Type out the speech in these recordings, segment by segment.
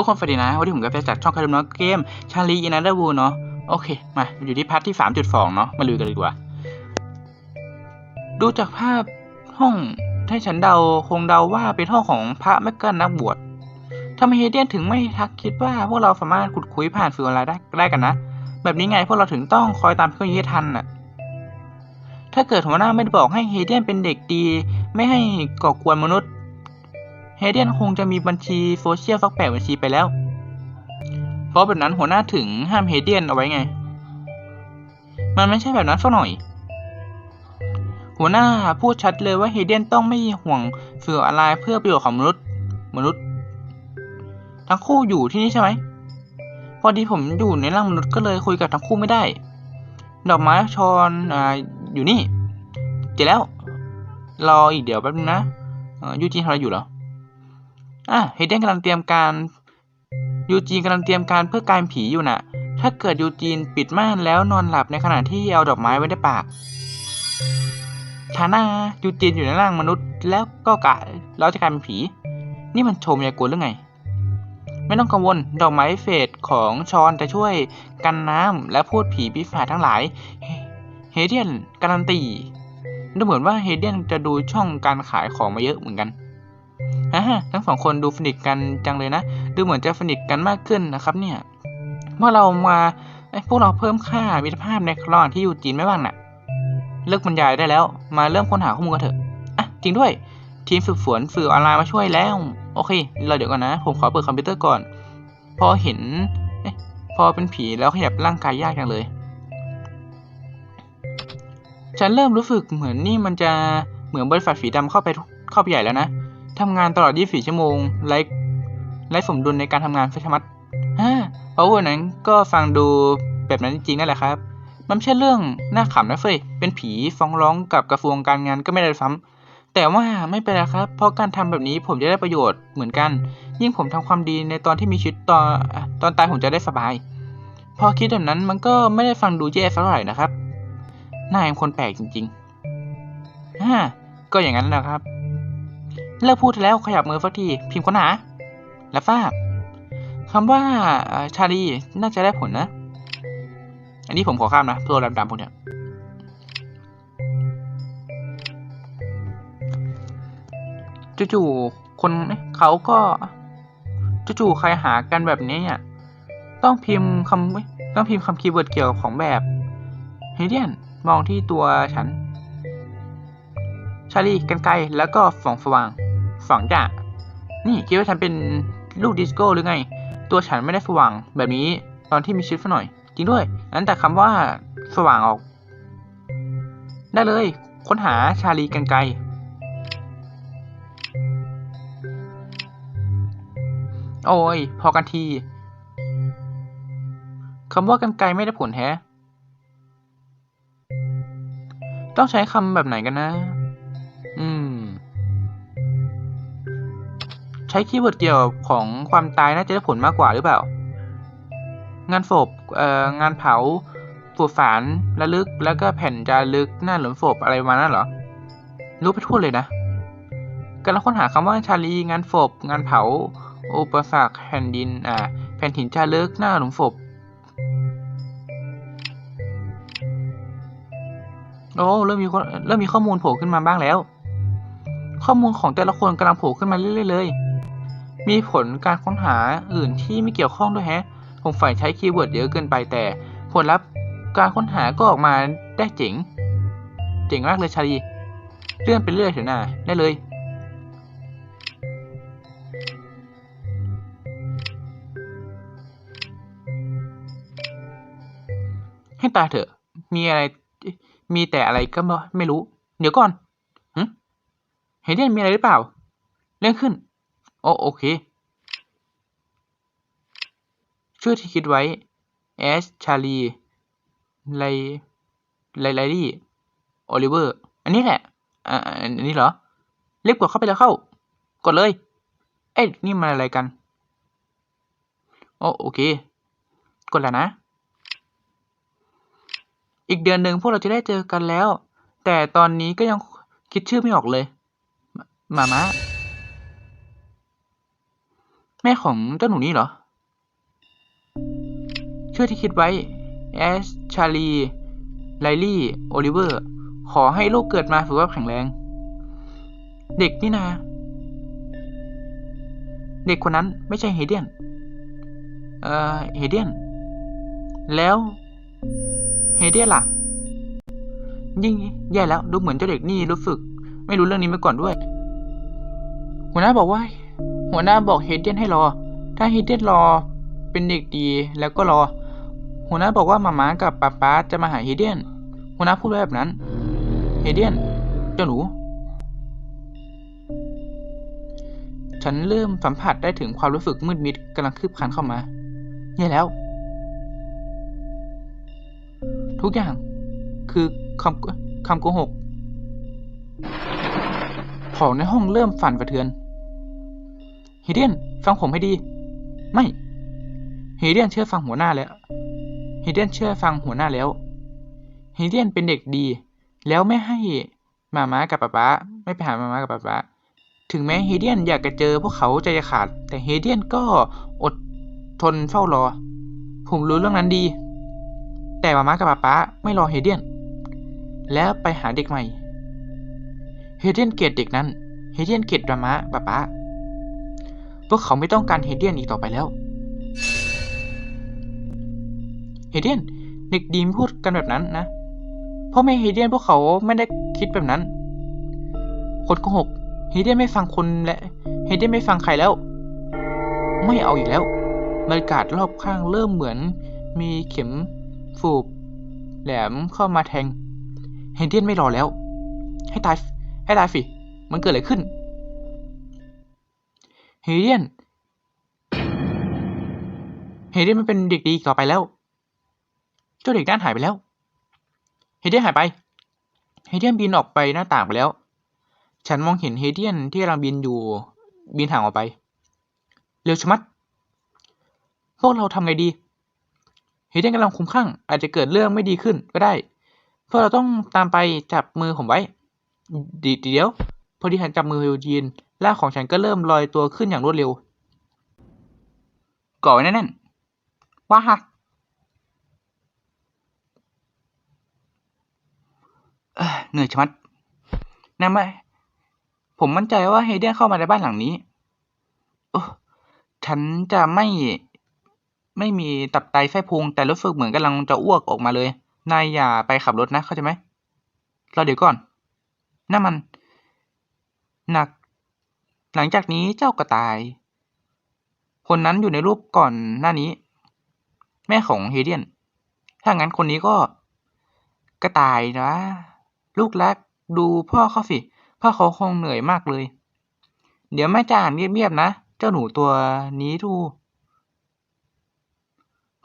ทุกคนสวัสดีนะวันนี้ผมกับจากช่องคาร์ดน้องเกมชาลีอินาเดอร์วูเนาะโอเค มาอยู่ที่พาร์ทที่ 3.2 เนาะมาลุยกันดีกว่า ดูจากภาพห้องให้ฉันเดาคงเดาว่าเป็นห้องของพระแมกกันนักบวชทำไมเฮเดียนถึงไม่ทักคิดว่าพวกเราสามารถขุดคุยผ่านสื่อออนไลน์ได้ได้กันนะ แบบนี้ไงพวกเราถึงต้องคอยตามเพื่อนให้ทันน่ะถ้าเกิดหัวหน้าไม่ได้บอกให้เฮเดียนเป็นเด็กดี ไม่ให้ก่อกวนมนุษย์ เฮเดียนคงจะมีบัญชีโซเชียลสักแปดบัญชีไปแล้ว เพราะแบบนั้นหัวหน้าถึงห้ามเฮเดียนเอาไว้ไง มันไม่ใช่แบบนั้นสักหน่อย หัวหน้าพูดชัดเลยว่าเฮเดียนต้องไม่ห่วงสื่ออะไรเพื่อประโยชน์ของมนุษย์ มนุษย์ ทั้งคู่อยู่ที่นี่ใช่ไหม พอดีผมอยู่ในร่างมนุษย์ก็เลยคุยกับทั้งคู่ไม่ได้ ดอกไม้ชอนอ่าอยู่นี่เจอแล้ว รออีกเดี๋ยวแป๊บนึงนะยูจีนทำอะไรอยู่เหรอ อะเฮเดนกำลังเตรียมการยูจีนกำลังเตรียมการเพื่อกลายผีอยู่น่ะ ถ้าเกิดยูจีนปิดม่านแล้วนอนหลับในขณะที่เอาดอกไม้ไว้ในปากฐานะยูจีนอยู่ในร่างมนุษย์ แล้วก็กะแล้วจะกลายเป็นผี นี่มันโชมยากลหรือไง ไม่ต้องกังวลดอกไม้เฟสของชอนจะช่วยกันน้ำและพูดผีปีศาจทั้งหลายเฮเฮเดียนการันตีดูเหมือนว่าเฮเดียนจะดูช่องการขายของมาเยอะเหมือนกัน อ่าทั้งสองคนดูสนิทกันจังเลยนะ ดูเหมือนจะสนิทกันมากขึ้นนะครับเนี่ย เมื่อเรามาไอ้พวกเราเพิ่มค่ามิตรภาพในระหว่างที่อยู่จีนไม่บ้างน่ะ เลิกบรรยายได้แล้ว มาเริ่มค้นหาข้อมูลกันเถอะ อะ จริงด้วย ทีมสืบสวนสื่อออนไลน์มาช่วยแล้ว โอเค เราเดี๋ยวก่อนนะ ผมขอเปิดคอมพิวเตอร์ก่อน พอเห็นเอพอเป็นผีแล้วขยับร่างกายยากจังเลย ฉันเริ่มรู้สึกเหมือนนี่มันจะเหมือนบริษัทฝีดำเข้าไปเข้าไปใหญ่แล้วนะ ทำงานตลอด 24 ชั่วโมงไร้ไร้สมดุลในการทำงานใช่ไหมฮ่าเพราะว่านั้นก็ฟังดูแบบนั้นจริงๆนั่นแหละครับ มันไม่ใช่เรื่องน่าขำนะเฟยเป็นผีฟ้องร้องกับกระทรวงการงานก็ไม่ได้ซ้ำแต่ว่าไม่เป็นไรครับ เพราะการทำแบบนี้ผมจะได้ประโยชน์เหมือนกัน ยิ่งผมทำความดีในตอนที่มีชีวิตตอนตอนตายผมจะได้สบาย พอคิดแบบนั้นมันก็ไม่ได้ฟังดูแย่สักเท่าไหร่นะครับหน้าเป็นคนแปลกจริงๆฮ่าก็อย่างนั้นนะครับ เลิกพูดแล้วขยับมือสักทีพิมพ์ค้นหาและทราบคำว่าชาลีน่าจะได้ผลนะ อันนี้ผมขอข้ามนะตัวดำๆพวกเนี้ยจู่ๆคนเขาก็จู่ๆใครหากันแบบนี้อะต้องพิมพ์คำต้องพิมพ์คำคีย์เวิร์ดเกี่ยวกับของแบบเฮเดียนมองที่ตัวฉัน ชาลีกันไกลแล้วก็ฝ่องสว่าง ฝังจ้ะนี่คิดว่าฉันเป็นลูกดิสโก้หรือไง ตัวฉันไม่ได้สว่างแบบนี้ตอนที่มีชีวิตสักหน่อย จริงด้วยนั้นแต่คำว่าสว่างออก ได้เลย ค้นหาชาลีกันไกลโอ้ย พอกันทีคำว่ากันไกลไม่ได้ผลแฮะ ต้องใช้คำแบบไหนกันนะ ใช้คีย์เวิร์ดเกี่ยวของความตายน่าจะได้ผลมากกว่าหรือเปล่า งานศพเอ่องานเผาสุสานระลึกแล้วก็แผ่นจารึกหน้าหลุมศพอะไรมานั้นเหรอ รู้ไปทั่วเลยนะกำลังค้นหาคำว่าชาลีงานศพงานเผาอุปสรรคแผ่นดินอ่าแผ่นหินจารึกหน้าหลุมศพโอ้เริ่มมีเริ่มมีข้อมูลโผล่ขึ้นมาบ้างแล้ว ข้อมูลของแต่ละคนกำลังโผล่ขึ้นมาเรื่อยๆเลย มีผลการค้นหาอื่นที่ไม่เกี่ยวข้องด้วยแฮะ ผมฝ่ายใช้คีย์เวิร์ดเยอะเกินไปแต่ผลลัพธ์การค้นหาก็ออกมาได้เจ๋ง เจ๋งมากเลยชาลีเลื่อนไปเรื่อยเถอะนะได้เลย ให้ตายเถอะ มีอะไร มีแต่อะไรก็ไม่รู้ เดี๋ยวก่อนหึเฮเดนมีอะไรหรือเปล่า เร่งขึ้น โอโอเค ชื่อที่คิดไว้แอชชาลีไลไลไลลี่โอลิเวอร์ อันนี้แหละ อ่า อันนี้เหรอ เรียบกดเข้าไปแล้วเข้า กดเลย เอ๊ะ นี่มันอะไรกัน โอโอเค กดแล้วนะ อีกเดือนหนึ่งพวกเราจะได้เจอกันแล้ว แต่ตอนนี้ก็ยังคิดชื่อไม่ออกเลย มามะ แม่ของเจ้าหนูนี่เหรอช่วยที่คิดไว้ แอช ชาลี ไลลี่ โอลิเวอร์ ขอให้ลูกเกิดมาสุขภาพแข็งแรง เด็กนี่นา เด็กคนนั้นไม่ใช่เฮเดียน เอ่อ เฮเดียน แล้ว เฮเดียนล่ะ ยิ่งแย่แล้ว ดูเหมือนเจ้าเด็กนี่รู้สึก ไม่รู้เรื่องนี้มาก่อนด้วย หัวหน้าบอกว่า หัวหน้าบอกเฮเดียนให้รอ ถ้าเฮเดียนรอเป็นเด็กดีแล้วก็รอ หัวหน้าบอกว่ามาม่ากับป๊าป๊าจะมาหาเฮเดียน หัวหน้าพูดไวแบบนั้น เฮเดียน เจ้าหนู ฉันเริ่มสัมผัสได้ถึงความรู้สึกมืดมิดกำลังคืบคลานเข้ามาแย่แล้ว ทุกอย่าง คือคำคำโกหกของในห้องเริ่มสั่นกระเทือน เฮเดียน ฟังผมให้ดี ไม่ เฮเดียนเชื่อฟังหัวหน้าแล้ว เฮเดียนเชื่อฟังหัวหน้าแล้ว เฮเดียนเป็นเด็กดี แล้วไม่ให้มาม้ากับป๊าป๊าไม่ไปหามาม้ากับป๊าป๊าถึงแม้เฮเดียนอยากจะเจอพวกเขาใจจะขาด แต่เฮเดียนก็อดทนเฝ้ารอ ผมรู้เรื่องนั้นดี แต่มาม้ากับป๊าป๊าไม่รอเฮเดียน แล้วไปหาเด็กใหม่ เฮเดียนเกลียดเด็กนั้น เฮเดียนเกลียดมาม้าป๊าป๊า พวกเขาไม่ต้องการเฮเดียนอีกต่อไปแล้ว เฮเดียนเด็กดีไม่พูดกันแบบนั้นนะเพราะไม่เฮเดียนพวกเขาไม่ได้คิดแบบนั้น คนโกหกเฮเดียนไม่ฟังคนและเฮเดียนไม่ฟังใครแล้ว ไม่เอาอีกแล้วบรรยากาศรอบข้างเริ่มเหมือน มีเข็มฟูบแหลมเข้ามาแทง เฮเดียนไม่รอแล้ว ให้ตายให้ตายสิมันเกิดอะไรขึ้น เฮเดียน เฮเดียนมันเป็นเด็กดีต่อไปแล้ว เจ้าเด็กด้านหายไปแล้ว เฮเดียนหายไป เฮเดียนบินออกไปหน้าต่างไปแล้ว ฉันมองเห็นเฮเดียนที่กำลังบินอยู่ บินห่างออกไป เร็วชะมัด พวกเราทำไงดี เฮเดียนกำลังคุ้มข้าง อาจจะเกิดเรื่องไม่ดีขึ้นก็ได้ พวกเราต้องตามไปจับมือผมไว้ดีเดี๋ยว พอดีฉันจับมือยูจีน ร่างของฉันก็เริ่มลอยตัวขึ้นอย่างรวดเร็วก่อไว้แน่นๆว้าฮะเออเหนื่อยชะมัดนะไม่ผมมั่นใจว่าเฮเดียนเข้ามาในบ้านหลังนี้โอ้ฉันจะไม่ ไม่มีตับไตไส้พุง แต่รู้สึกเหมือนกำลังจะอ้วกออกมาเลย นายอย่าไปขับรถนะ เข้าใจไหมรอเดี๋ยวก่อนนั่นมัน หนัก หลังจากนี้เจ้าก็ตาย คนนั้นอยู่ในรูปก่อนหน้านี้ แม่ของเฮเดียน ถ้างั้นคนนี้ก็กระต่ายนะ ลูกรักดูพ่อเขาสิ พ่อเขาคงเหนื่อยมากเลย เดี๋ยวแม่จะอ่านเงียบๆนะ เจ้าหนูตัวนี้ทู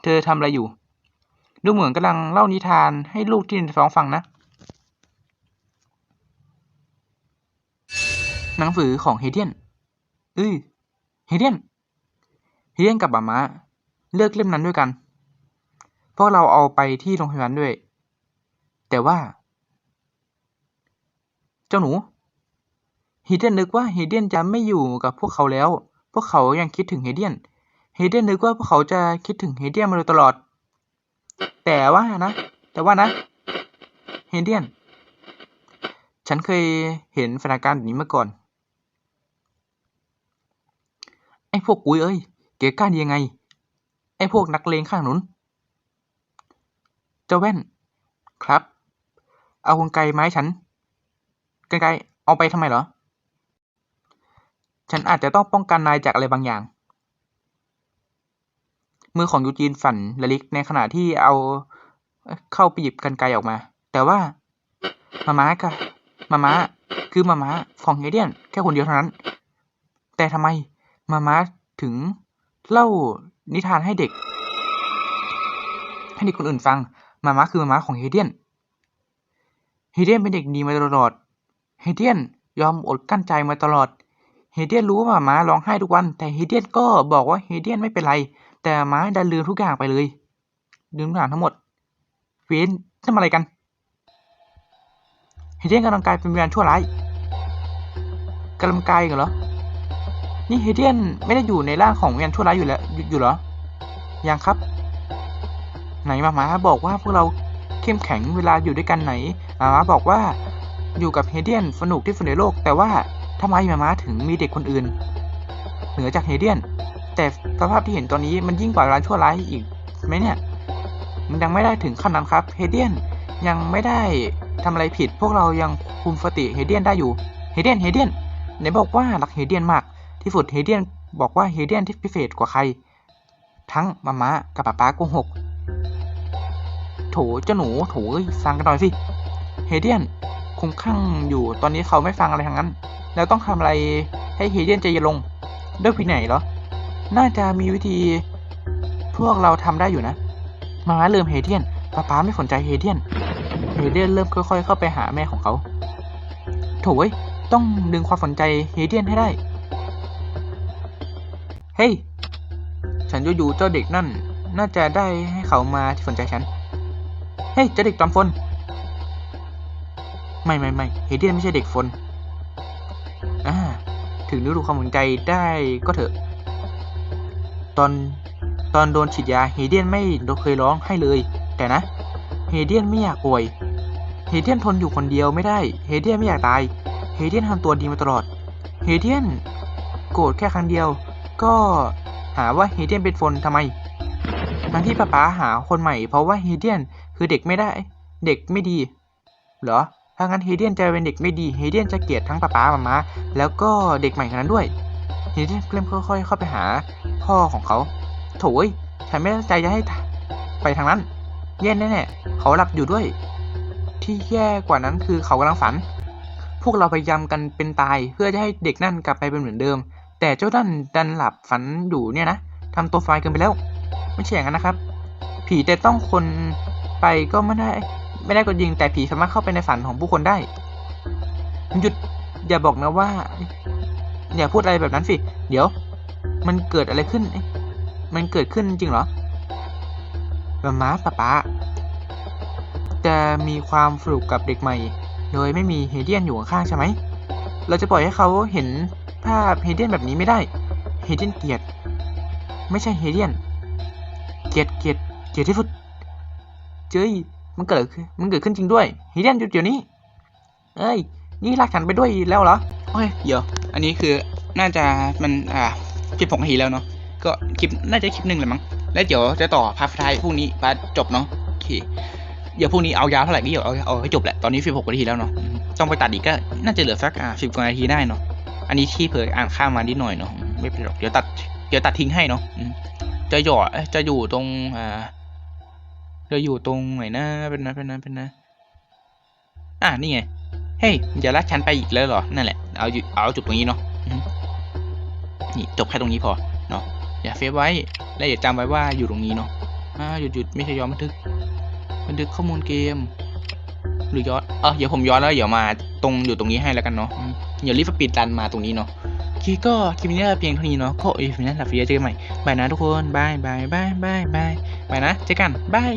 เธอทำอะไรอยู่ ดูเหมือนกำลังเล่านิทานให้ลูกที่ในท้องฟังนะ หนังสือของเฮเดียนเอ้ยเฮเดียนเฮเดียนกับมามาเลือกเล่มนั้นด้วยกัน พวกเราเอาไปที่โรงพยาบาลด้วย แต่ว่า เจ้าหนูเฮเดียนนึกว่าเฮเดียนจะไม่อยู่กับพวกเขาแล้ว พวกเขายังคิดถึงเฮเดียน เฮเดียนนึกว่าพวกเขาจะคิดถึงเฮเดียนมาโดยตลอด แต่ว่านะ แต่ว่านะ เฮเดียน ฉันเคยเห็นสถานการณ์แบบนี้มาก่อน ไอ้พวกกุ้ยเอ้ย เก๋กล้าดียังไง ไอ้พวกนักเลงข้างหนุน เจ้าแว่น ครับ เอากรรไกรไม้ฉันกรรไกรเอาไปทำไมเหรอ ฉันอาจจะต้องป้องกันนายจากอะไรบางอย่าง มือของยูจีนสั่นระลิกในขณะที่เอาเข้าไปหยิบกรรไกรออกมา แต่ว่า มาม้าค่ะ มาม้า คือมาม้า ของเฮเดียน แค่คนเดียวเท่านั้น แต่ทำไม มาม้าถึงเล่านิทานให้เด็ก ให้เด็กคนอื่นฟัง มาม้าคือมาม้าของเฮเดียน เฮเดียนเป็นเด็กดีมาตลอด เฮเดียนยอมอดกั้นใจมาตลอด เฮเดียนรู้ว่ามาม้าร้องไห้ทุกวัน แต่เฮเดียนก็บอกว่าเฮเดียนไม่เป็นไร แต่มาม้าดันลืมทุกอย่างไปเลย ลืมทุกอย่างทั้งหมดเวนทำอะไรกัน เฮเดียนกำลังกลายเป็นวิญญาณชั่วร้ายกำลังกลายกันเหรอ นี่เฮเดียนไม่ได้อยู่ในร่างของวิญญาณชั่วร้ายอยู่แล้วอยู่อยู่เหรอ ยังครับ ไหนมามาบอกว่าพวกเราเข้มแข็งเวลาอยู่ด้วยกันไหนมามาบอกว่าอยู่กับเฮเดียนสนุกที่สุดในโลก แต่ว่าทำไมมามาถึงมีเด็กคนอื่น เหนือจากเฮเดียน แต่สภาพที่เห็นตอนนี้มันยิ่งกว่าร้านชั่วร้ายอีกไหมเนี่ย มันยังไม่ได้ถึงขั้นนั้นครับเฮเดียนยังไม่ได้ทำอะไรผิด พวกเรายังคุมสติเฮเดียนได้อยู่เฮเดียนเฮเดียนไหนบอกว่ารักเฮเดียนมาก ที่สุดเฮเดียนบอกว่าเฮเดียนที่พิเศษกว่าใคร ทั้งมาม่ากับป๊าป๊าโกหกโถเจ้าหนูโถเอ้ยฟังกันหน่อยสิเฮเดียนคุ้มข้างอยู่ตอนนี้เขาไม่ฟังอะไรทั้งนั้น แล้วต้องทำอะไรให้เฮเดียนใจเย็นลงด้วยวิธีไหนเหรอ น่าจะมีวิธี พวกเราทำได้อยู่นะมาม่าเริ่มเฮเดียนป๊าป๊าไม่สนใจเฮเดียนเฮเดียนเริ่มค่อย ๆ เข้าไปหาแม่ของเขา โถยต้องดึงความสนใจเฮเดียนให้ได้ เฮ้ย ฉันอยู่ๆเจ้าเด็กนั่น น่าจะได้ให้เขามาที่สนใจฉัน เฮ้ยเจ้าเด็กจอมฟนไม่ไม่ไม่เฮเดียนไม่ใช่เด็กฟนอ่าถึงฤดูความสนใจได้ก็เถอะ ตอนตอนโดนฉีดยาเฮเดียนไม่เคยร้องให้เลย แต่นะ เฮเดียนไม่อยากป่วย เฮเดียนทนอยู่คนเดียวไม่ได้ เฮเดียนไม่อยากตาย เฮเดียนทำตัวดีมาตลอด เฮเดียน โกรธแค่ครั้งเดียว ก็หาว่าเฮเดียนเป็นฟนทำไมทั้งที่ป๊าป๊าหาคนใหม่เพราะว่าเฮเดียนคือเด็กไม่ได้ เด็กไม่ดี เหรอ ถ้างั้นเฮเดียนจะเป็นเด็กไม่ดีเฮเดียนจะเกลียดทั้งป๊าป๊ามามาแล้วก็เด็กใหม่คนนั้นด้วยเฮเดียนเริ่มค่อยๆเข้าไปหาพ่อของเขาโถยฉันไม่ตั้งใจจะให้ไปทางนั้น แย่แน่ๆเขาหลับอยู่ด้วย ที่แย่กว่านั้นคือเขากำลังฝัน พวกเราพยายามกันเป็นตายเพื่อจะให้เด็กนั่นกลับไปเป็นเหมือนเดิม แต่เจ้านั่นดันหลับฝันอยู่เนี่ยนะทำตัวไฟเกินไปแล้ว ไม่ใช่อย่างนั้นนะครับ ผีแต่ต้องคนไปก็ไม่ได้ ไม่ได้ก็ยิง แต่ผีสามารถเข้าไปในฝันของผู้คนได้ หยุดอย่าบอกนะว่า อย่าพูดอะไรแบบนั้นสิ เดี๋ยว มันเกิดอะไรขึ้น มันเกิดขึ้นจริงเหรอมาม้าป๊าป๊าจะมีความสนุกกับเด็กใหม่ โดยไม่มีเฮเดียนอยู่ข้างใช่ไหม เราจะปล่อยให้เขาเห็นภาพเฮเดียนแบบนี้ไม่ได้ เฮเดียนเกลียดไม่ใช่เฮเดียน เกลียดเกลียดเกลียดที่สุด เจ้ยมันเกิดมันเกิดขึ้นจริงด้วย เฮเดียนหยุดเดี๋ยวนี้ เอ้ย นี่ลากฉันไปด้วยแล้วเหรอ โอเคเดี๋ยว อันนี้คือน่าจะมันอ่าสิบหกนาทีแล้วเนาะ ก็คลิปน่าจะคลิปหนึ่งแหละมั้ง แล้วเดี๋ยวจะต่อพาร์ทท้ายพรุ่งนี้พาร์ทจบเนาะ โอเค เดี๋ยวพรุ่งนี้เอายาวเท่าไหร่ก็เดี๋ยวเอาเอาให้จบแหละ ตอนนี้สิบหกนาทีแล้วเนาะ ต้องไปตัดอีกก็น่าจะเหลือสักอ่าสิบกว่านาทีได้เนาะ อันนี้ที่เผยอ่านข้ามมานิดหน่อยเนาะ ไม่เป็นไรหรอก เดี๋ยวตัด เดี๋ยวตัดทิ้งให้เนาะจะหยอดจะอยู่ตรงอ่าจะอยู่ตรงไหนนะเป็นนะเป็นนะเป็นนะอ่านี่ไง เฮ้ยจะลากฉันไปอีกแล้วเหรอ นั่นแหละ เอาเอาจุดตรงนี้เนาะนี่จบแค่ตรงนี้พอเนาะอย่าเฟซไว้และอย่าจำไว้ว่าอยู่ตรงนี้เนาะอ่าหยุดหยุดไม่ใช่ย้อนบันทึก บันทึกข้อมูลเกม หรือย้อนเออเดี๋ยวผมย้อนแล้วเดี๋ยวมาตรงอยู่ตรงนี้ให้แล้วกันเนาะอืมเดี๋ยวรีบสปีดดันมาตรงนี้เนาะโอเคก็คลิปนี้เพียงเท่านี้เนาะก็อีพีนั้นหลับเฟียเจอกันใหม่บายนะทุกคนบายบายบายบายบายบายนะเจอกันบาย